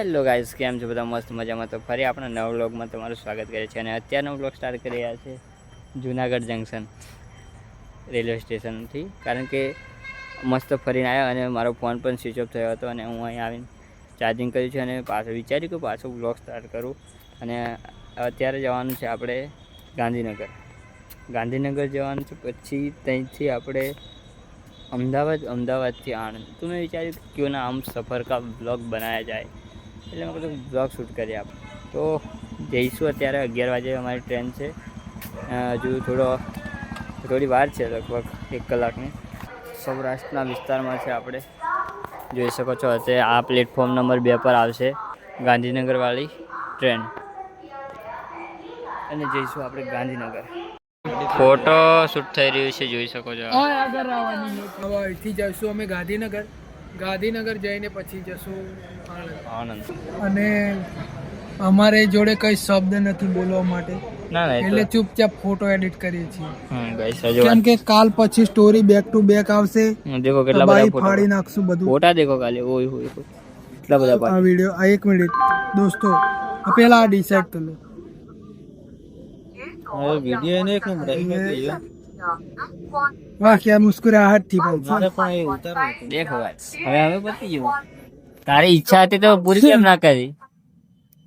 Hello guys કેમ છો બધા? મસ્ત મજામાં. તો ફરી આપણે નવ વ્લોગમાં તમારું સ્વાગત કરે છે અને અત્યારનો વ્લોગ સ્ટાર્ટ કરી રહ્યા છે જુનાગઢ જંકશન રેલવે સ્ટેશનથી કારણ કે મસ્ત ફરીને આવ્યો અને મારો ફોન પણ સ્વિચ ઓફ થયો હતો અને હું અહીં આવીને ચાર્જિંગ કર્યું છે અને પાછું વિચાર્યું કે પાછો વ્લોગ સ્ટાર્ટ કરું. અને અત્યારે જવાનું છે આપણે ગાંધીનગર. ગાંધીનગર જવાનું છે પછી ત્યાંથી આપણે અમદાવાદ, અમદાવાદથી આણંદ. તો મેં વિચાર્યું કે ક્यों ના આમ સફર કા બ્લોગ બનાયા જાય? એટલે મેં કીધું બ્લોગ શૂટ કરી આપ તો જઈશું અત્યારે અગિયાર વાગે અમારી ટ્રેન છે. હજુ થોડો, થોડી વાર છે લગભગ એક કલાકની. સૌરાષ્ટ્રના વિસ્તારમાં છે આપણે. જોઈ શકો છો અત્યારે આ પ્લેટફોર્મ નંબર બે પર આવશે ગાંધીનગરવાળી ટ્રેન અને જઈશું આપણે ગાંધીનગર. ફોટો શૂટ થઈ રહ્યું છે, જોઈ શકો છો જઈશું અમે ગાંધીનગર. ગાંધીનગર જઈને પછી જશું આણંદ. અને અમારે જોડે કઈ શબ્દ નથી બોલવા માટે. એટલે ચૂપચાપ ફોટો એડિટ કરીએ છીએ. કેમ કે કાલ પછી સ્ટોરી બેક ટુ બેક આવશે. દેખો કેટલા બધા ફોટો ફાડી નાખશું બધું. ફોટા દેખો કાલે ઓય હોય કેટલા બધા આ વિડિયો આ એક મિનિટ દોસ્તો પેલા આ ડિસાઈડ કરી લો. વાહ કે મુસ્કુરાહટથી બોલ. મારે પણ એ ઉતારવું દેખ હવે હવે પતી ગયું. તારી ઈચ્છા હતી તો પૂરી કેમ ના કરી?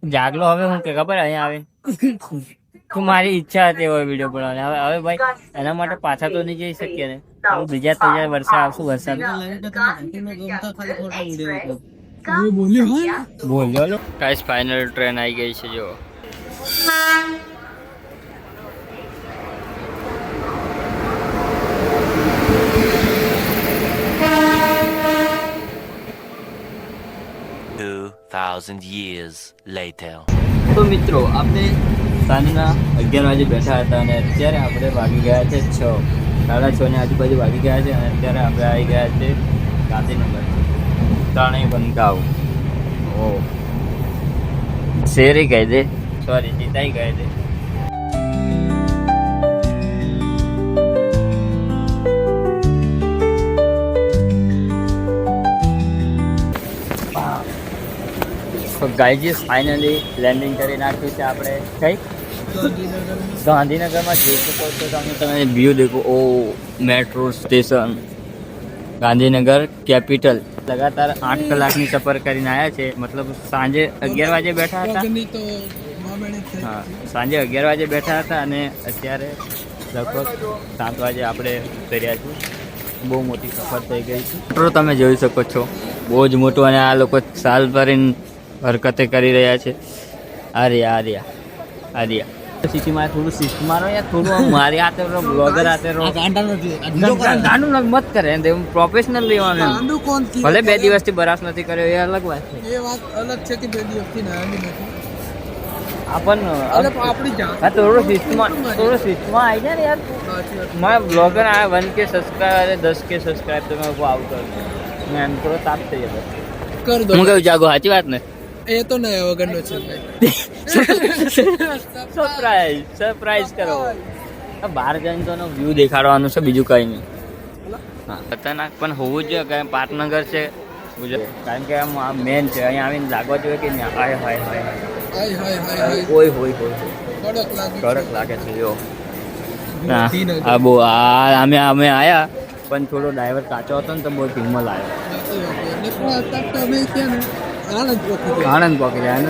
જાગલો હવે હું કે ખબર અહીંયા આવે? તું મારી ઈચ્છા હતી એવો વીડિયો બનાવવાની. હવે હવે ભાઈ એના માટે પાછા તો નહીં જઈ શકીએ ને. હું બીજા ત્રીજા વર્ષે આવશું વરસાદ બોલ્યો ગાઈસ ફાઇનલ ટ્રેન આવી ગઈ છે જો thousand years later. તો મિત્રો, આપણે સાંજના અગિયાર વાગે બેઠા હતા અને અત્યારે આપણે વાગી ગયા છે છ. સાડા છ ની આજુબાજુ વાગી ગયા છે અને અત્યારે આપણે આવી ગયા છે ગાંધીનગર. ત્રણેય બંધાવ ઓ. શેરી કહી દે. સોરી જીતાઈ કહી દે. તો ગાઈજીસ ફાઇનલી લેન્ડિંગ કરી નાખ્યું છે આપણે. કઈ ગાંધીનગરમાં જોઈ શકો છો તમે. તમે વ્યૂ દેખો. ઓ મેટ્રો સ્ટેશન ગાંધીનગર કેપિટલ લગાતાર આઠ કલાકની સફર કરીને આવ્યા છે. મતલબ સાંજે અગિયાર વાગે બેઠા હતા. હા સાંજે અગિયાર વાગે બેઠા હતા અને અત્યારે લગભગ સાત વાગે આપણે કર્યા છીએ. બહુ મોટી સફર થઈ ગઈ છે. મેટ્રો તમે જોઈ શકો છો. બહુ જ મોટું અને આ લોકો સાલ ભરીને હરકતે કરી રહ્યા છે. આર્યા આર્યા આર્યા. સિટીમાં થોડું શિસ્તમાં મારો યાર થોડું મારી હાથે રહો બ્લોગર હાથે રહો. ગાંડું મત કરે એમ પ્રોફેશનલ ભલે બે દિવસથી બરાસ નથી કર્યો એ અલગ વાત છે. એ વાત અલગ છે કે બે દિવસથી નાની નથી? આપણ અલે પણ આપણી જાત હા થોડું શિસ્તમાં થોડું શિસ્તમાં આવી જાય ને યાર. મારા બ્લોગર આ વન કે સબસ્ક્રાઈબ અને દસ કે સબસ્ક્રાઈબ તમે આવું કરો. હું એમ થોડો તાપ થઈ જતો કર દો. હું કહું જાગો સાચી વાત ને? એ તો નયો વગરનો છે સરપ્રાઈઝ સરપ્રાઈઝ કરો. બહાર જઈને તો વ્યૂ દેખાડવાનું છે બીજું કંઈ નહીં. હા ખતરનાક પણ હોવું જોઈએ કે પાટનગર છે ગુજરાત. કારણ કે આમ આ મેન છે અહીંયા આવીને લાગવા જોઈએ કે હાય હાય હાય હાય. હોય હોય હોય કડક લાગે છે. જો. હા બહુ આ અમે અમે આવ્યા પણ થોડો ડ્રાઈવર કાચો હતો ને તો બહુ ધીમો લાગ્યો આણંદ પહોંચી આણંદ પહોંચી જાય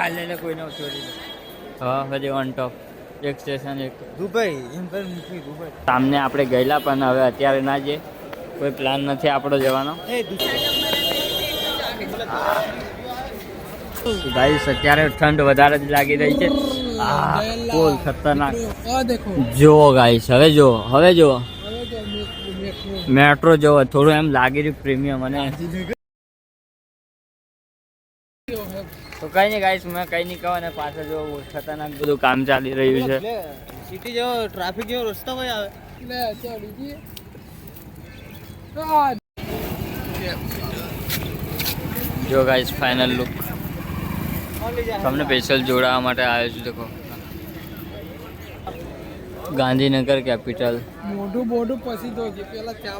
આ લઈને કોઈ નો ચોરી હા હજી ઓન ટોપ એક સ્ટેશન એક દુબઈ એમ કરી મૂકી દુબઈ. સામને આપણે ગયેલા પણ હવે અત્યારે ના જઈએ. કોઈ પ્લાન નથી આપણો જવાનો. ભાઈ અત્યારે ઠંડ વધારે જ લાગી રહી છે. આ ફૂલ ખતરનાક. જુઓ ગાઈસ હવે જુઓ હવે જુઓ. મેટ્રો જુઓ થોડું એમ લાગી રહ્યું પ્રીમિયમ અને તો કઈ નહીં ગાઈસ મેં કઈ નહીં કહો અને પાછળ જો ખતરનાક બધું કામ ચાલી રહ્યું છે. સિટી જેવો ટ્રાફિક જેવો રસ્તો કઈ આવે. લે જો ગાઈસ ફાઇનલ લુક તમને સ્પેશિયલ જોડાવા માટે આવ્યો છું દેખો. ગાંધીનગર કેપિટલ મોઢું મોઢું પછી તો જે પેલા ચા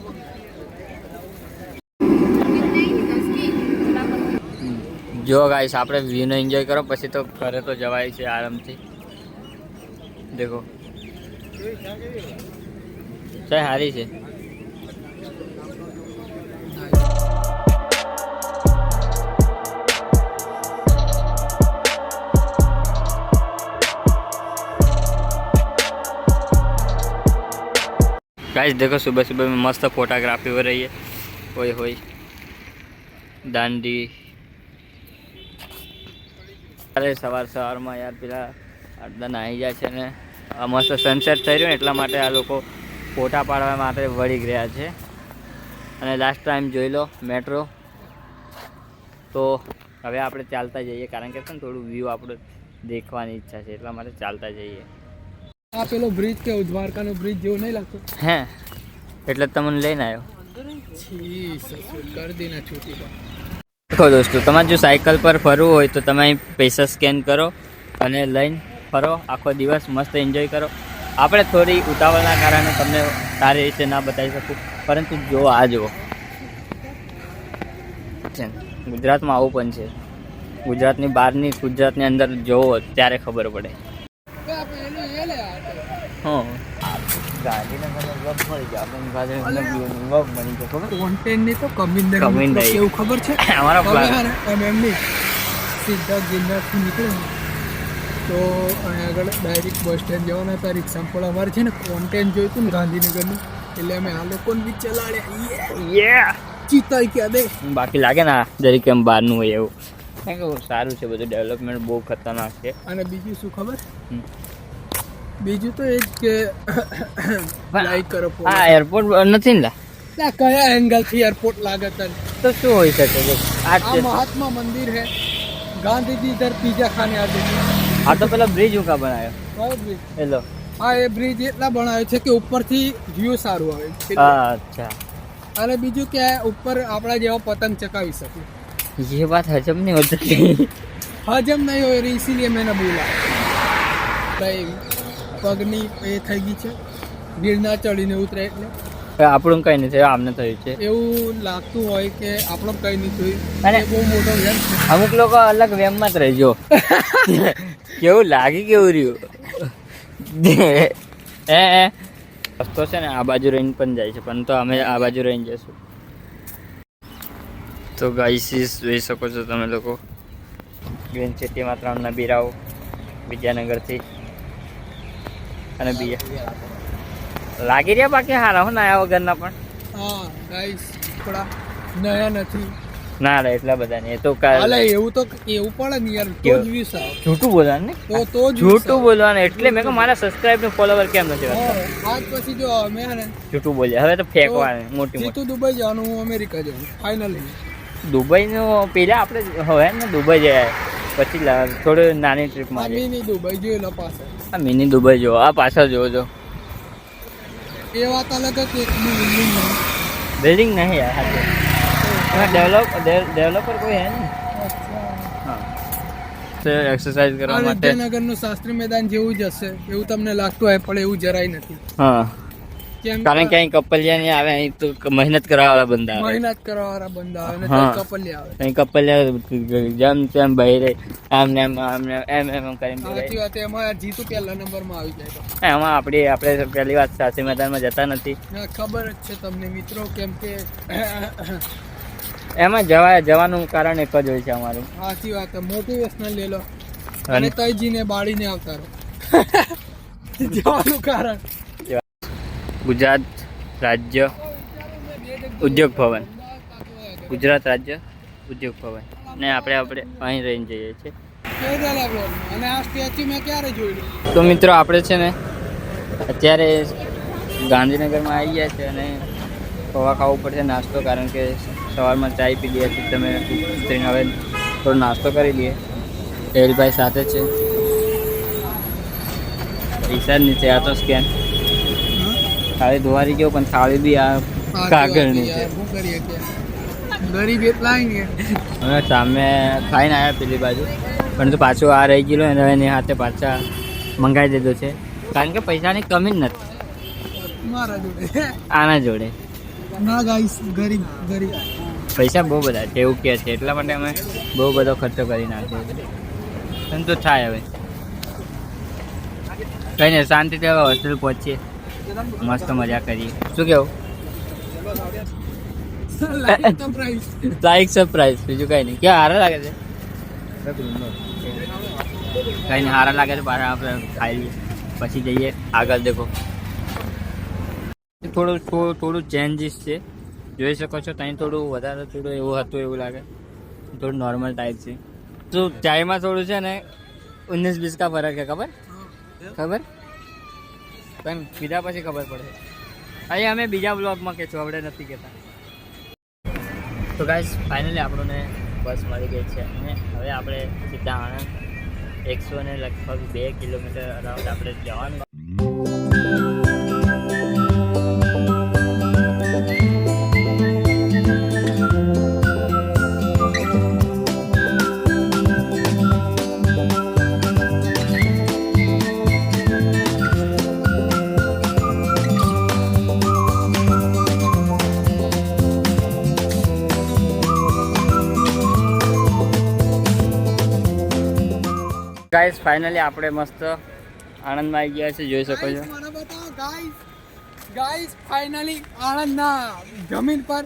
જો ગાઈસ આપણે વ્યૂનો એન્જોય કરો પછી તો ઘરે તો જવાય છે આરામથી દેખો ચાય સારી છે गाइस देखो सुबह सुबह में मस्त फोटोग्राफी हो रही है होय होय દાંડી અરે સવાર સવારમાં યાર પેલા અડધા નાહી જાય છે ને મસ્ત સનસેટ થઈ રહ્યું એટલા માટે આ લોકો ફોટા પાડવા માટે વળી ગયા છે. અને લાસ્ટ ટાઈમ જોઈ લો મેટ્રો તો હવે આપણે ચાલતા જઈએ કારણ કે છે ને થોડું વ્યૂ આપણે દેખવાની ઈચ્છા છે એટલા માટે ચાલતા જઈએ. આ પેલો બ્રિજ કે દ્વારકાનો બ્રિજ જેવો નહીં લાગતો? હે એટલે તમને લઈને આવ્યો. છી સસુર કર દેના છૂટી દેખો દોસ્તો તમારે જો સાયકલ પર ફરવું હોય તો તમે પૈસા સ્કેન કરો અને લઈને ફરો આખો દિવસ મસ્ત એન્જોય કરો. આપણે થોડી ઉતાવળના કારણે તમને સારી રીતે ના બતાવી શકું પરંતુ જો આ જુઓ. ગુજરાતમાં આવું પણ છે. ગુજરાતની બહારની ગુજરાતની અંદર જોવો ત્યારે ખબર પડે. હં. કોન્ટેન્ટની તો કમી જ નહીં. કમી ખબર છે? અમારા તમે પ્લાન એમ એમ નહીં સીધા ગિરનારથી નીકળે તો અહીંયા આગળ ડાયરેક્ટ બસ સ્ટેન્ડ જવાના હતા રિક્ષામાં પણ અમારે છે ને કોન્ટેન્ટ જોઈતું ને ગાંધીનગરનું એટલે અમે આ લોકોને બી ચલાડ્યા ચિતાઈ કે દે? બાકી લાગે ને દરેક એમ બહારનું હોય એવું. સારું છે બધું ડેવલપમેન્ટ બહુ ખતરનાક છે. અને બીજું શું ખબર. બીજું તો એ જ કે લાઈક કરો આ એરપોર્ટ નથી ને લા? કયા એંગલથી એરપોર્ટ લાગે તને? તો શું હોય શકે આ મહાત્મા મંદિર હે. ગાંધીજી ઇધર પીઝા ખાને આતે આ તો પેલા બ્રિજ ઉકા બનાવ્યો કયો બ્રિજ હેલો. હા એ બ્રિજ એટલા બનાવ્યો છે કે ઉપરથી વ્યૂ સારું આવે. છે અચ્છા. અને બીજું કે ઉપર આપણા જેવો પતંગ ચકાવી શકે. એ વાત હજમ નહીં હોતી. હજમ નહીં હોય ઇસીલીએ મેં બોલા કઈ પગની એ થઈ ગઈ છે. ગીરના ચડીને ઉતરે એટલે. આપણું કઈ નહીં થયું આમને થયું છે. એવું લાગતું હોય કે આપણું કઈ નહીં થયું. અને- બહુ મોટો વેમ છે. અમુક લોકો અલગ વેમમાં જ રહેજો. કેવું લાગી કેવું રહ્યું? એ એ. રસ્તો છે ને આ બાજુ રહીને પણ જાય છે પણ તો અમે આ બાજુ રહીને જઈશું. તો ગાઈસીસ જોઈ શકો છો તમે લોકો. ગ્રીન સિટીમાં ત્રણ નબીરાઓ વિદ્યાનગરથી. અને બીજા લાગી રહ્યા બાકી હારા હો નાયા વગરના પણ? હા ગાઈસ થોડા નયા નથી. ના રે એટલા બધા ને એ તો કા- અલે એવું તો એવું પડે ને યાર તો જ views આવે. જૂઠું બોલવાનું ને? તો તો જૂઠું બોલવાનું એટલે મેં કહ્યું મારા સબસ્ક્રાઇબ ને ફોલોવર કેમ નથી વધતા? આજ પછી જો અમે ને જૂઠું બોલ્યા. હવે તો ફેંકવાનું મોટી મોટી. જીતું દુબઈ જવાનું હું અમેરિકા જવાનું ફાઇનલી દુબઈ નું પેલા આપણે હવે ને દુબઈ જયા. પછી થોડું નાની ટ્રીપ મારી મિની દુબઈ જોઈ લો પાછળ. આ મિની દુબઈ જો આ પાછળ જોવો જો. એ વાત અલગ કે બિલ્ડિંગ. બિલ્ડિંગ નહીં. યાર એમાં ડેવલપ ડેવલપર કોઈ હે નહીં. હા. તો એક્સરસાઇઝ કરવા માટે. વિદ્યાનગરનું શાસ્ત્રી મેદાન જેવું જ હશે. એવું તમને લાગતું હોય પણ એવું જરાય નથી. હા. કારણ કે અહીં કપલિયા નહીં આવે અહીં તો મહેનત કરવા વાળા બંદા આવે. મહેનત કરવા વાળા બંદા આવે ને. કપલિયા આવે. અહીં કપલિયા જેમ તેમ બહી રહી આમ ને એમ આમ ને એમ એમ એમ કરીને સાચી વાત એમાં જીતુ પહેલા નંબરમાં આવી જાય તો. એમાં આપણી આપણે પહેલી વાત સાચી મેદાનમાં જતા નથી. ખબર જ છે તમને મિત્રો કેમ કે એમાં જવા જવાનું કારણ એક જ હોય છે અમારું. સાચી વાત મોટિવેશનલ લે લો. અને તઈજીને બાળીને આવતા રહો. જવાનું કારણ. ગુજરાત રાજ્ય ઉદ્યોગ ભવન. ગુજરાત રાજ્ય ઉદ્યોગ ભવન. ને આપણે આપણે અહીં રહીને જઈએ છીએ. તો મિત્રો આપણે છે ને અત્યારે ગાંધીનગરમાં આવી ગયા છે અને પૌવા ખાવું પડશે, નાસ્તો, કારણ કે સવારમાં ચાય પી લીધી હતી તમે ઉતરીને હવે થોડો નાસ્તો કરી લઈએ. એલભાઈ સાથે છે. જ નથી આ તો સ્કેન. થાળી ધોવારી ગયો પણ થાળી બી આ કાગળની છે. ગરીબ એટલા હવે સામે ખાઈને આવ્યા પેલી બાજુ. પરંતુ પાછું આ રહી ગયેલો અને એની હાથે પાછા મંગાવી દીધો છે. કારણ કે પૈસાની કમી જ નથી. મારા જોડે. આના જોડે. ના ગાઈસ ગરીબ ગરીબ. પૈસા બહુ બધા છે એવું કહે છે. એટલા માટે અમે બહુ બધો ખર્ચો કરી નાખ્યો છે. તો થાય હવે. કંઈ નહીં શાંતિથી હવે હોસ્ટેલ પહોંચીએ. મસ્ત મજા કરીએ શું કેવું? લાઈક સરપ્રાઈઝ બીજું કંઈ નહીં. ક્યાં હારા લાગે છે? કંઈ નહીં હારા લાગે છે. પાછા આપણે ખાઈ પછી જઈએ. આગળ દેખો. થોડું થોડું થોડું ચેન્જીસ છે. જોઈ શકો છો ત્યાં થોડું વધારે થોડું એવું હતું એવું લાગે. થોડું નોર્મલ ટાઈપ છે. તો ચાયમાં થોડું છે ને ઉન્નીસ બીસ કા ફરક છે ખબર? ખબર? પણ પીધા પછી ખબર પડે. અહીં અમે બીજા બ્લોગમાં કહેશું આપણે નથી કહેતા તો ગાઈસ ફાઇનલી આપણને બસ મળી ગઈ છે અને હવે આપણે સીધા આણંદ. એકસો ને લગભગ બે કિલોમીટર અરાઉન્ડ આપણે જવાનું. ગાઈસ ફાઇનલી આપણે મસ્ત આણંદમાં આવી ગયા છે જોઈ શકો છો. ગાઈસ ગાઈસ ફાઇનલી આણંદના જમીન પર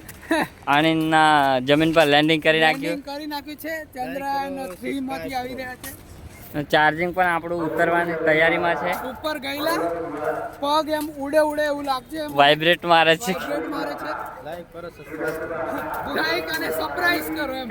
આણંદના જમીન પર લેન્ડિંગ કરી નાખ્યું. કરી નાખ્યું છે. ચંદ્રયાન 3 માંથી આવી રહ્યા છે. ચાર્જિંગ પણ આપણું ઉતરવાની તૈયારીમાં છે. ઉપર ગયેલા. પગ એમ ઉડે ઉડે એવું લાગશે એમ. વાઇબ્રેટ મારે છે. વાઇબ્રેટ મારે છે. લાઈક કરો સબસ્ક્રાઇબ લાઈક અને સરપ્રાઈઝ કરો એમ.